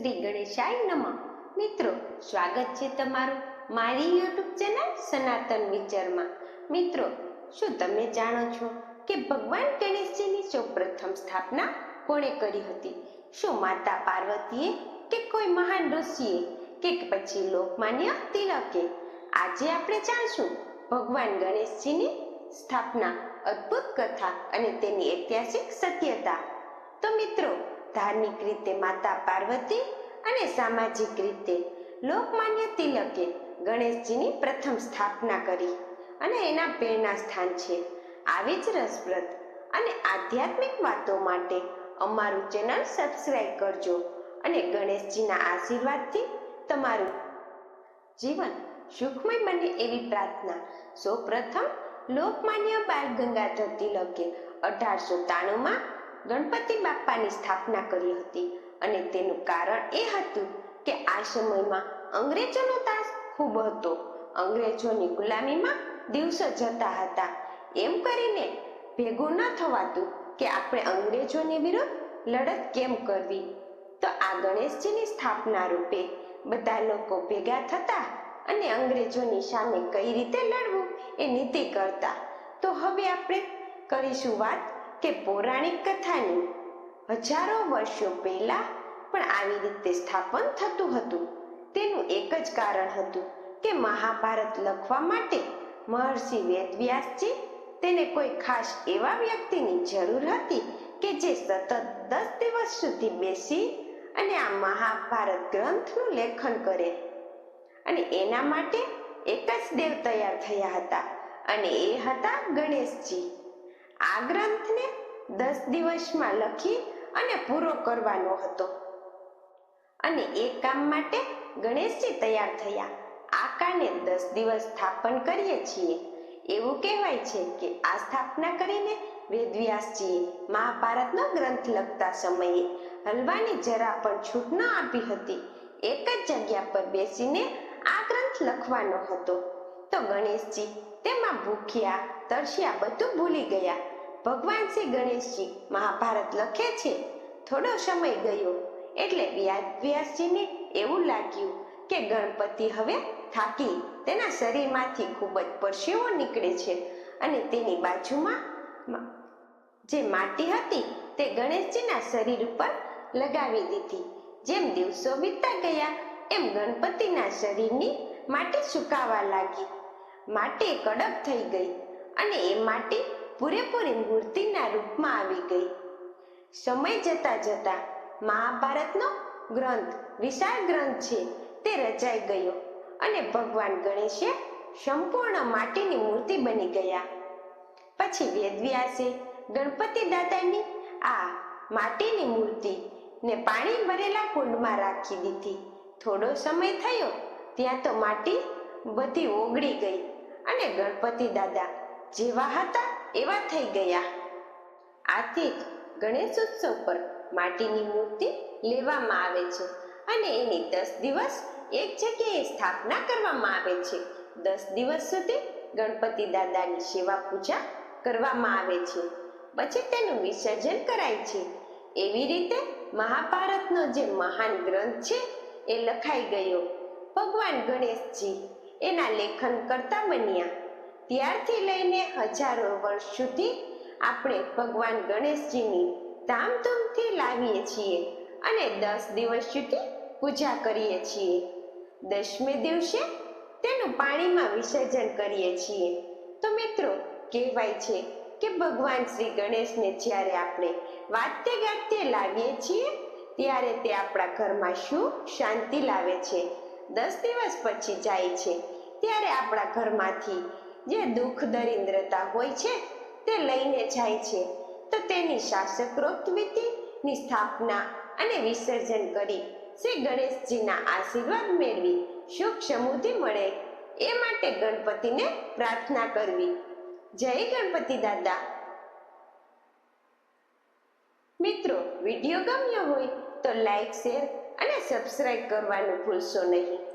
શ્રી ગણેશાય નમઃ. મિત્રો, સ્વાગત છે તમારું મારી યુટ્યુબ ચેનલ સનાતન વિચારમાં. મિત્રો, શું તમે જાણો છો કે ભગવાન ગણેશજીની સૌપ્રથમ સ્થાપના કોણે કરી હતી? શું માતા પાર્વતીએ કે કોઈ મહાન ઋષિએ કે પછી લોકમાન્ય તિલકે? આજે આપણે જાણશું ભગવાન ગણેશજીની સ્થાપના અદ્ભુત કથા અને તેની ઐતિહાસિક સત્યતા. તો મિત્રો ધાર્મિક રીતે માતા પાર્વતી અને સામાજિક રીતે લોકમાન્ય તિલકે ગણેશજીની પ્રથમ સ્થાપના કરી અને એના પ્રેરણા સ્થાન છે. આવી જ રસપ્રદ અને આધ્યાત્મિક વાતો માટે અમારું ચેનલ સબસ્ક્રાઈબ કરજો અને ગણેશજીના આશીર્વાદથી તમારું જીવન સુખમય બને એવી પ્રાર્થના. સૌપ્રથમ લોકમાન્ય બાળ ગંગાધર તિલકે અઢારસો ત્રાણુંમાં ગણપતિ બાપ્પાની સ્થાપના કરી હતી અને તેનું કારણ એ હતું કે આ સમયમાં અંગ્રેજોનો તાસ ખૂબ હતો. અંગ્રેજોની ગુલામીમાં દિવસો જતા હતા. એમ કરીને ભેગું ન થવાતું કે આપણે અંગ્રેજોની વિરુદ્ધ લડત કેમ કરવી? તો આ ગણેશજીની સ્થાપના રૂપે બધા લોકો ભેગા થતા અને અંગ્રેજોની સામે કઈ રીતે લડવું એ નીતિ કરતા. તો હવે આપણે કરીશું વાત કે પૌરાણિક કથાની હજારો વર્ષો પહેલા પણ આવી રીતે સ્થાપન થતું હતું. તેનું એક જ કારણ હતું કે મહાભારત લખવા માટે મહર્ષિ વેદવ્યાસજી તેને કોઈ ખાસ એવા વ્યક્તિની જરૂર હતી કે જે સતત દસ દિવસ સુધી બેસી અને આ મહાભારત ગ્રંથનું લેખન કરે. અને એના માટે એક જ દેવ તૈયાર થયા હતા અને એ હતા ગણેશજી. આ ગ્રંથને દસ દિવસમાં લખી અને પૂરો કરવાનો હતો. અને એ કામ માટે ગણેશજી તૈયાર થયા. આ કારણે દસ દિવસ સ્થાપન કરીએ છીએ. એવું કહેવાય છે કે આ સ્થાપના કરીને વેદવ્યાસજીએ મહાભારતનો ગ્રંથ લખતા સમયે હલવાની જરા પણ છૂટ ન આપી હતી. એક જ જગ્યા પર બેસીને આ ગ્રંથ લખવાનો હતો. તો ગણેશજી તેમાં ભૂખ્યા, તરસ્યા બધું ભૂલી ગયા. ભગવાન શ્રી ગણેશજી મહાભારત લખે છે. થોડો સમય ગયો એટલે વ્યાસજીને એવું લાગ્યું કે ગણપતિ હવે થાકી. તેના શરીરમાંથી ખૂબ જ પરસેવો નીકળે છે અને તેની બાજુમાં જે માટી હતી તે ગણેશજીના શરીર ઉપર લગાવી દીધી. જેમ દિવસો વીતતા ગયા, એમ ગણપતિના શરીરની માટી સુકાવા લાગી. માટી કડક થઈ ગઈ અને એ માટી પૂરેપૂરી મૂર્તિના રૂપમાં આવી ગઈ. સમય જતા જતા મહાભારતનો ગ્રંથ, વિશાળ ગ્રંથ છે તે રચાઈ ગયો અને ભગવાન ગણેશે સંપૂર્ણ માટીની મૂર્તિ બની ગયા. પછી વેદવ્યાસે ગણપતિ દાદાની આ માટીની મૂર્તિ ને પાણી ભરેલા કુંડમાં રાખી દીધી. થોડો સમય થયો, ત્યાં તો માટી બધી ઓગળી ગઈ અને ગણપતિ દાદા જેવા હતા એવા થઈ ગયા. આથી જ ગણેશ ઉત્સવ પર માટીની મૂર્તિ લેવામાં આવે છે અને એની દસ દિવસ એક જગ્યાએ સ્થાપના કરવામાં આવે છે. દસ દિવસ સુધી ગણપતિ દાદાની સેવા પૂજા કરવામાં આવે છે. પછી તેનું વિસર્જન કરાય છે. એવી રીતે મહાભારતનો જે મહાન ગ્રંથ છે એ લખાઈ ગયો. ભગવાન ગણેશજી એના લેખન કરતા બન્યા. ત્યારથી લઈને હજારો વર્ષ સુધી આપણે ભગવાન ગણેશજીની ધામધૂમથી લાવીએ છીએ અને દસ દિવસ સુધી પૂજા કરીએ છીએ. દસમે દિવસે તેનું પાણીમાં વિસર્જન કરીએ છીએ. તો મિત્રો, કહેવાય છે કે ભગવાન શ્રી ગણેશને જ્યારે આપણે વાતે ગાતે લાવીએ છીએ, ત્યારે તે આપણા ઘરમાં શું શાંતિ લાવે છે? દસ દિવસ પછી જાય છે. ત્યારે આપણા ઘરમાંથી જે દુઃખ દરિદ્રતા હોય છે, તે લઈને જાય છે. તો તેની શાસક્રોક્ત વિધિની સ્થાપના અને વિસર્જન કરી શ્રી ગણેશજીના આશીર્વાદ મેળવી સુખ સમૃદ્ધિ મળે એ માટે ગણપતિને પ્રાર્થના કરવી. જય ગણપતિ દાદા. મિત્રો, વીડિયો ગમ્યો હોય તો લાઈક, શેર અને સબસ્ક્રાઇબ કરવાનું ભૂલશો નહીં.